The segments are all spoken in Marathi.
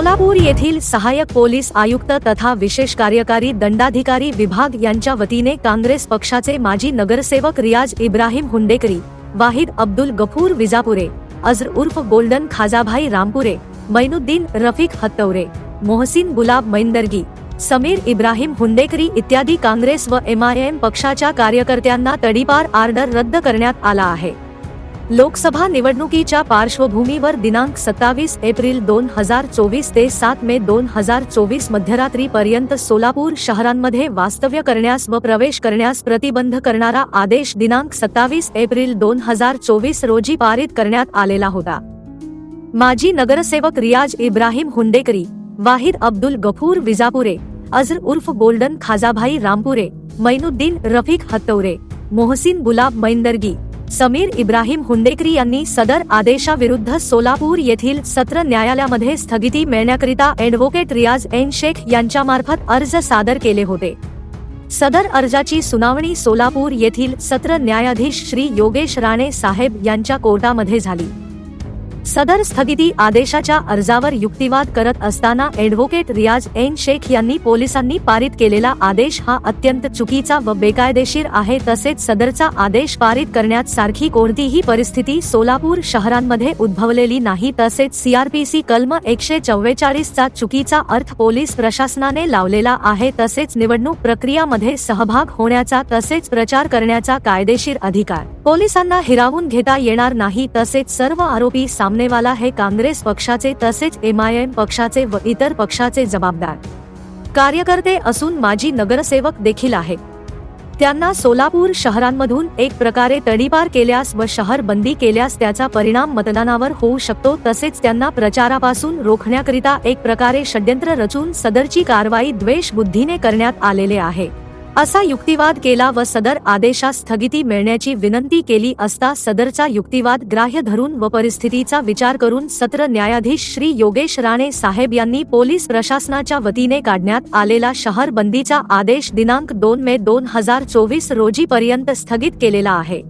सोलापूर येथील सहाय्यक पोलीस आयुक्त तथा विशेष कार्यकारी दंडाधिकारी विभाग यांच्या वतीने काँग्रेस पक्षाचे माजी नगरसेवक रियाज इब्राहिम हुंडेकरी वाहिद अब्दुल गफूर विजापुरे अझर उर्फ गोल्डन खाजाभाई रामपुरे मैनुद्दीन रफिक हत्तवरे मोहसिन गुलाब मैंदर्गी समीर इब्राहिम हुंडेकरी इत्यादी काँग्रेस व एमआयएम पक्षाच्या कार्यकर्त्यांना तडीपार आर्डर रद्द करण्यात आला आहे. लोकसभा निवडणुकीच्या पार्श्वभूमीवर दिनांक सत्तावीस एप्रिल दोन हजार चोवीस ते सात मे दोन हजार चोवीस मध्यरात्रीपर्यंत सोलापूर शहरांमध्ये वास्तव्य करण्यास व प्रवेश करण्यास प्रतिबंध करणारा आदेश दिनांक सत्तावीस एप्रिल दोन हजार चोवीस रोजी पारित करण्यात आलेला होता. माजी नगरसेवक रियाज इब्राहिम हुंडेकरी वाहिद अब्दुल गफूर विजापुरे अझर उर्फ गोल्डन खाजाभाई रामपुरे मैनुद्दीन रफिक हत्तौरे मोहसिन गुलाब मैंदर्गी समीर इब्राहिम हुंडेकरी यांनी सदर आदेशाविरुद्ध सोलापूर येथील सत्र न्यायालयामध्ये स्थगिती मिळण्याकरिता ॲडव्होकेट रियाज एन शेख यांच्यामार्फत अर्ज सादर केले होते. सदर अर्जाची सुनावणी सोलापूर येथील सत्र न्यायाधीश श्री योगेश राणे साहेब यांच्या कोर्टामध्ये झाली. सदर स्थगिती आदेशाच्या अर्जावर युक्तिवाद करत असताना ॲडव्होकेट रियाज एन शेख यांनी पोलिसांनी पारित केलेला आदेश हा अत्यंत चुकीचा व बेकायदेशीर आहे. तसेच सदरचा आदेश पारित करण्यात सारखी कोणतीही परिस्थिती सोलापूर शहरांमध्ये उद्भवलेली नाही. तसेच सीआरपीसी कलम एकशे चव्वेचाळीस चा चुकीचा अर्थ पोलीस प्रशासनाने लावलेला आहे. तसेच निवडणूक प्रक्रियामध्ये सहभाग होण्याचा तसेच प्रचार करण्याचा कायदेशीर अधिकार पोलिसांना हिरावून घेता येणार नाही. तसेच सर्व आरोपी सामनेवाला हे काँग्रेस पक्षाचे तसेच एमआयएम पक्षाचे व इतर पक्षाचे जबाबदार. कार्यकर्ते असून माजी नगरसेवक देखील आहेत त्यांना सोलापूर शहरांमधून एक प्रकारे तडीपार केल्यास व शहर बंदी केल्यास त्याचा परिणाम मतदानावर होऊ शकतो तसेच त्यांना प्रचारापासून रोखण्याकरिता एक प्रकारे षड्यंत्र रचून सदरची कारवाई द्वेष बुद्धीने करण्यात आलेले आहे. असा युक्तिवाद केला व सदर आदेशास स्थगिती मिळण्याची विनंती केली असता सदरचा युक्तिवाद ग्राह्य धरून व परिस्थितीचा विचार करून सत्र न्यायाधीश श्री योगेश राणे साहेब यांनी पोलीस प्रशासनाच्या वतीने काढण्यात आलेला शहर बंदीचा आदेश दिनांक दोन मे दोन हजार चोवीस रोजी पर्यंत स्थगित केलेला आहे.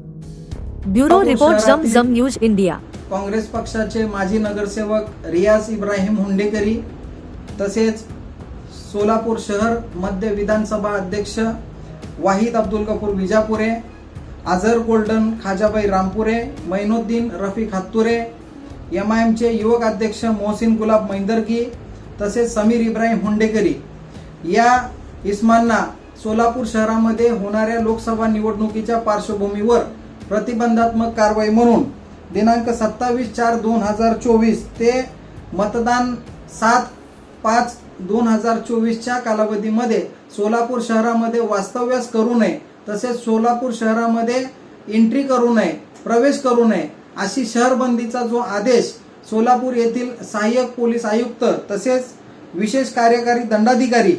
ब्युरो रिपोर्ट जम जम न्यूज इंडिया. काँग्रेस पक्षाचे माजी नगरसेवक रियाज इब्राहिम हुंडेकरी तसेच सोलापूर शहर मध्य विधानसभा अध्यक्ष Wahid Abdul Gafoor Vijapure Azhar golden Khajabai Rampure Mainuddin Rafiq Hatture M I एमचे युवक अध्यक्ष मोहसिन गुलाब मैंदरकी तसेच समीर इब्राहिम हुंडेकरी या इस्मांना सोलापूर शहरामध्ये होणाऱ्या लोकसभा निवडणुकीच्या पार्श्वभूमीवर प्रतिबंधात्मक कारवाई म्हणून दिनांक सत्तावीस चार दोन हजार चोवीस ते मतदान सात पाच दोन हजार चोवीसच्या कालावधीमध्ये सोलापूर शहरामध्ये वास्तव्यास करू नये तसेच सोलापूर शहरामध्ये एंट्री करू नये प्रवेश करू नये अशी शहरबंदीचा जो आदेश सोलापूर येथील सहाय्यक पोलीस आयुक्त तसेच विशेष कार्यकारी दंडाधिकारी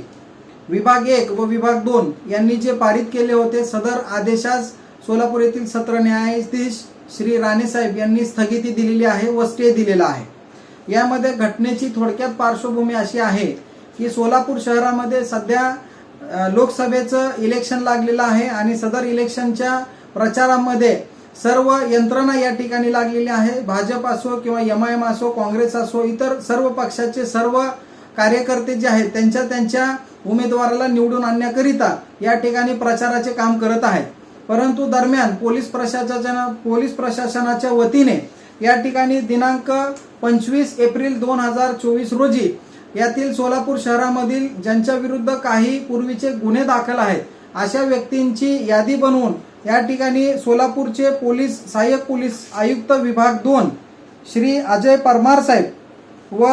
विभाग एक व विभाग दोन यांनी जे पारित केले होते सदर आदेशास सोलापूर येथील सत्र न्यायाधीश श्री राणेसाहेब यांनी स्थगिती दिलेली आहे व स्टे दिलेला आहे. यामध्ये घटनेची थोडक्यात पार्श्वभूमी अशी आहे की सोलापूर शहरामध्ये सध्या लोकसभेचं इलेक्शन लागलेलं आहे आणि सदर इलेक्शनच्या प्रचारामध्ये सर्व यंत्रणा या ठिकाणी लागलेली आहे. भाजप असो किंवा एम आय एम असो काँग्रेस असो इतर सर्व पक्षाचे सर्व कार्यकर्ते जे आहेत त्यांच्या त्यांच्या उमेदवाराला निवडून आणण्याकरिता या ठिकाणी प्रचाराचे काम करत आहेत. परंतु दरम्यान पोलीस प्रशासना पोलीस प्रशासनाच्या वतीने या ठिकाणी दिनांक पंचवीस एप्रिल दोन हजार चोवीस रोजी यातील सोलापूर शहरामधील ज्यांच्या विरुद्ध काही पूर्वीचे गुन्हे दाखल आहेत अशा व्यक्तींची यादी बनवून या ठिकाणी सोलापूरचे पोलीस सहाय्यक पोलीस आयुक्त विभाग दोन श्री अजय परमार साहेब व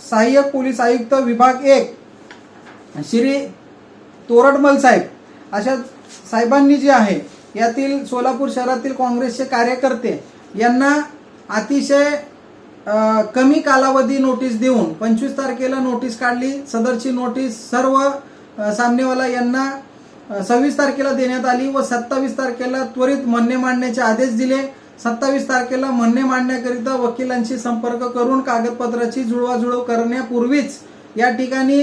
सहाय्यक पोलीस आयुक्त विभाग एक श्री तोरडमल साहेब अशा साहेबांनी जे आहे यातील सोलापूर शहरातील काँग्रेसचे कार्यकर्ते यांना अतिशय कमी कालावधी नोटीस देऊन पंचवीस तारखेला नोटीस काढली. सदरची नोटीस सर्व सामनेवाला यांना सव्वीस तारखेला देण्यात आली व सत्तावीस तारखेला त्वरित म्हणणे मांडण्याचे आदेश दिले. सत्तावीस तारखेला म्हणणे मांडण्याकरिता वकिलांशी संपर्क करून कागदपत्राची जुळवाजुळव करण्यापूर्वीच या ठिकाणी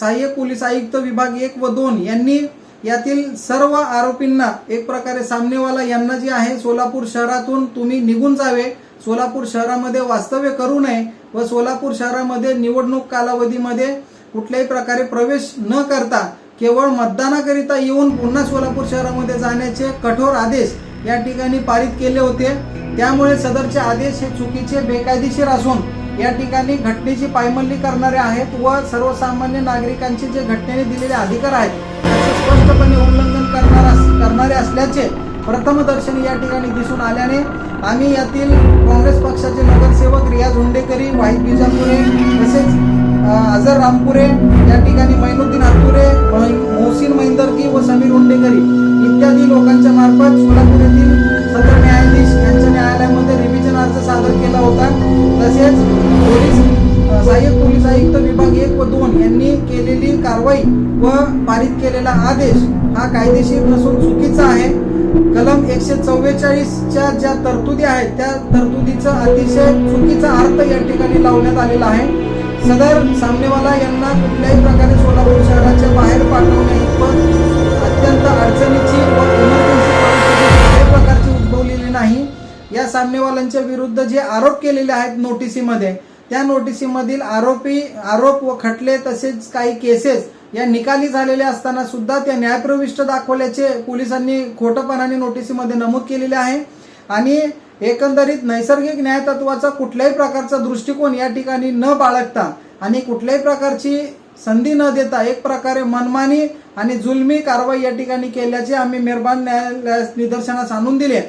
सहाय्यक पोलीस आयुक्त विभाग एक व दोन यांनी यातील सर्व आरोपींना एक प्रकारे सामनेवाला यांना जे आहे सोलापूर शहरातून तुम्ही निघून जावे. सोलापूर शहरामध्ये वास्तव्य करू नये व सोलापूर शहरामध्ये निवडणूक कालावधीमध्ये कुठल्याही प्रकारे प्रवेश न करता केवळ मतदानाकरिता येऊन पुन्हा सोलापूर शहरामध्ये जाण्याचे कठोर आदेश या ठिकाणी पारित केले होते. त्यामुळे सदरचे आदेश हे चुकीचे बेकायदेशीर असून या ठिकाणी घटनेची पायमल्ली करणारे आहेत व सर्वसामान्य नागरिकांचे जे घटनेने दिलेले अधिकार आहेत स्पष्टपणे उल्लंघन करणार करणारे असल्याचे प्रथमदर्शनी या ठिकाणी दिसून आल्याने आम्ही यातील काँग्रेस पक्षाचे नगरसेवक रियाज हुंडेकरी वाहिद बिजापुरे तसेच अझर रामपुरे या ठिकाणी मैनुद्दीन हातुरे मोहसिन महिंदरकी व समीर हुंडेकरी इत्यादी लोकांच्या मार्फत सोलापूर येथील सदर न्यायाधीश यांच्या न्यायालयामध्ये रिव्हिजन अर्ज सादर केला होता. सहाय्यक पोलीस आयुक्त विभाग एक व दोन यांनी केलेली कारवाई व पारित केलेला आदेश हा कायदेशीर नसून चुकीचा आहे. कलम एकशे चव्वेचाळीसच्या ज्या तरतुदी आहेत त्या तरतुदीचा अतिशय चुकीचा अर्थ या ठिकाणी लावण्यात आलेला आहे. सदर सामनेवाला यांना कुठल्याही प्रकारे सोलापूर शहराच्या बाहेर पाठवणे पण अत्यंत अडचणीची व इमर्जन्सी परिस्थिती कुठल्याही प्रकारची उद्भवलेली नाही. या सामनेवाल्यांच्या विरुद्ध जे आरोप केलेले आहेत नोटिसीमध्ये त्या नोटिसीमधील आरोपी आरोप व खटले तसेच काही केसेस या निकाली झालेले असताना सुद्धा त्या न्यायप्रविष्ट दाखवल्याचे पोलिसांनी खोटपणाने नोटिसीमध्ये नमूद केलेले आहे. आणि एकंदरीत नैसर्गिक न्यायतत्वाचा कुठल्याही प्रकारचा दृष्टिकोन या ठिकाणी न बाळगता आणि कुठल्याही प्रकारची संधी न देता एक प्रकारे मनमानी आणि जुलमी कारवाई या ठिकाणी केल्याचे आम्ही मेहरबान न्यायालयास निदर्शनास आणून दिले.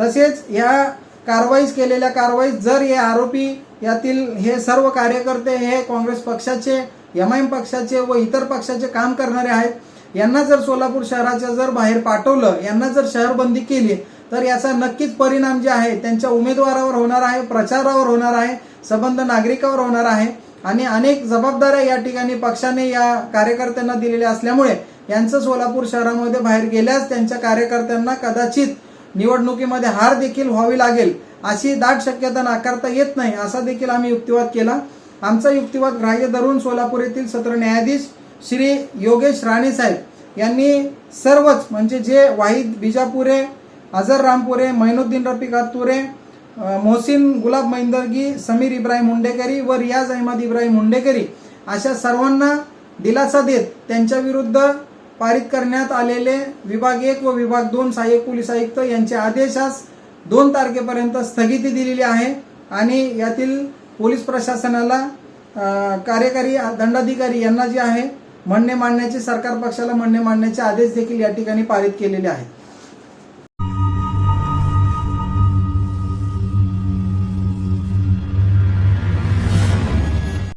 तसेच या कारवाईस केलेल्या कारवाईत जर हे आरोपी यातील हे सर्व कार्यकर्ते हे काँग्रेस पक्षाचे एम आय एम पक्षाचे व इतर पक्षाचे काम करणारे आहेत. यांना जर सोलापूर शहराच्या जर बाहेर पाठवलं यांना जर शहरबंदी केली तर याचा नक्कीच परिणाम जे आहे त्यांच्या उमेदवारावर होणार आहे प्रचारावर होणार आहे संबंध नागरिकावर होणार आहे. आणि अनेक जबाबदाऱ्या या ठिकाणी पक्षाने या कार्यकर्त्यांना दिलेल्या असल्यामुळे यांचं सोलापूर शहरामध्ये बाहेर गेल्यास त्यांच्या कार्यकर्त्यांना कदाचित निवडणुकीमध्ये हार देखील व्हावी लागेल. अशी दाट शक्यता नाकारता येत नाही असा देखील आम्ही युक्तिवाद केला. आमचा युक्तिवाद ग्राह्य धरून सोलापूर येथील सत्र न्यायाधीश श्री योगेश राणे साहेब यांनी सर्वच म्हणजे जे वाहिद बिजापुरे अझर रामपुरे मैनुद्दीन रफिक आतुरे मोहसिन गुलाब मैंदरगी समीर इब्राहिम मुंडेकरी व रियाज अहमद इब्राहिम मुंडेकरी अशा सर्वांना दिलासा देत त्यांच्या विरुद्ध पारित करण्यात आलेले विभाग एक व विभाग दोन सहाय्यक पोलीस आयुक्त यांचे आदेशास दोन तारखेपर्यंत स्थगिती दिलेली आहे आणि यातील पोलीस प्रशासनाला कार्यकारी दंडाधिकारी यांना जे आहे म्हणणे मांडण्याचे सरकार पक्षाला म्हणणे मांडण्याचे आदेश देखील या ठिकाणी पारित केलेले आहेत.